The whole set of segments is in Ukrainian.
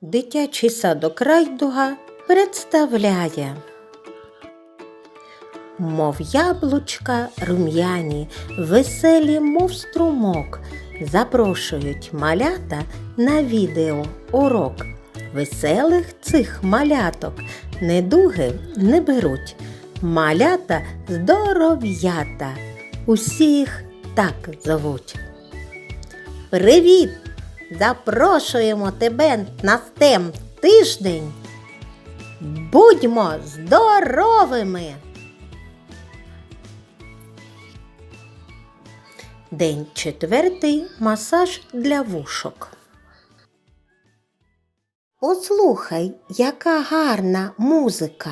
Дитячий садок Райдуга представляє Мов яблучка рум'яні, веселі, мов струмок, запрошують малята на відео урок. Веселих цих маляток недуги не беруть. Малята здоров'ята, усіх так зовуть. Привіт! Запрошуємо тебе на STEM тиждень. Будьмо здоровими! День четвертий масаж для вушок. Послухай, яка гарна музика.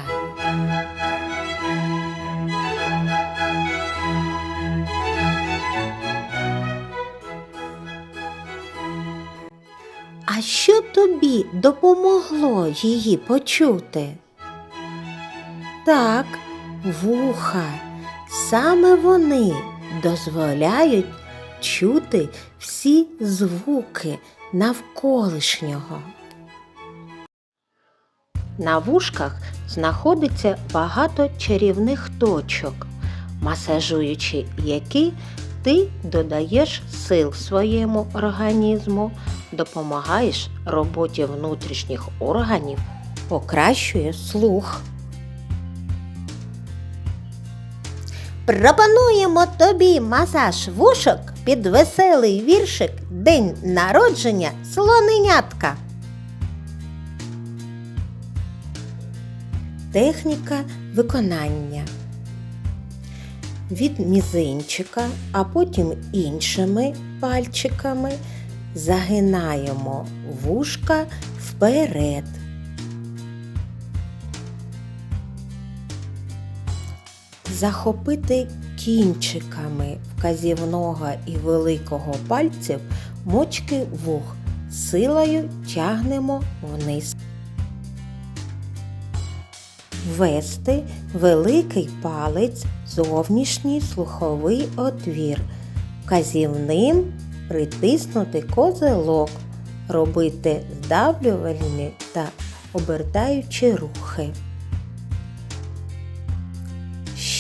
А що тобі допомогло її почути? Так, вуха. Саме вони дозволяють чути всі звуки навколишнього. На вушках знаходиться багато чарівних точок, масажуючи які ти додаєш сил своєму організму, допомагаєш роботі внутрішніх органів, покращує слух. Пропонуємо тобі масаж вушок під веселий віршик День народження слоненятка. Техніка виконання. Від мізинчика, а потім іншими пальчиками загинаємо вушка вперед. Захопити кінчиками вказівного і великого пальців мочки вух. Силою тягнемо вниз. Ввести великий палець зовнішній слуховий отвір. Вказівним притиснути козелок. Робити здавлювальні та обертаючі рухи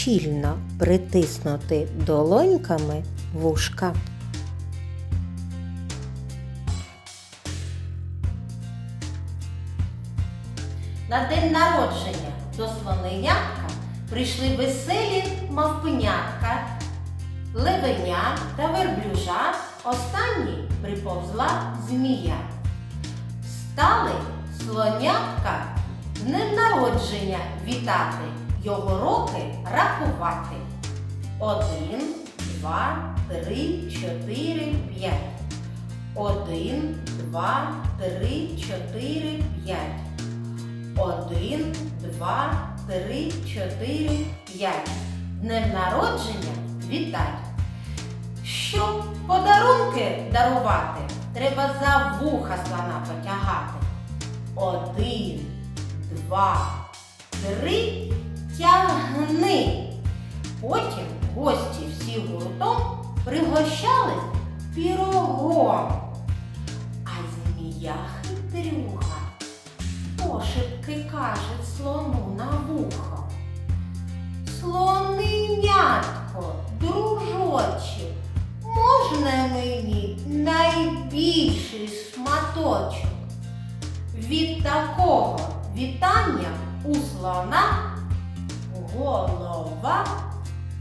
щільно притиснути долоньками вушка. На день народження до слоненятка прийшли веселі мавпенятка, левеня та верблюжа, останній приповзла змія. Стали слонятка з днем народження вітати, його роки рахувати. Один, два, три, чотири, п'ять. Один, два, три, чотири, п'ять. Один, два, три, чотири, п'ять. Днем народження вітать. Щоб подарунки дарувати, треба за вуха слона потягати. Один, два, три, тягни. Потім гості всі гуртом пригощались пірогом. А змія хитрюга пошепки каже слону на вухо. Слоненятко, дружочі, можна мені найбільший шматочок? Від такого вітання у слона голова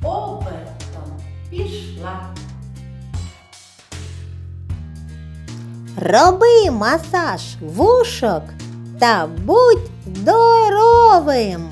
обертом пішла. Роби масаж вушок та будь здоровим!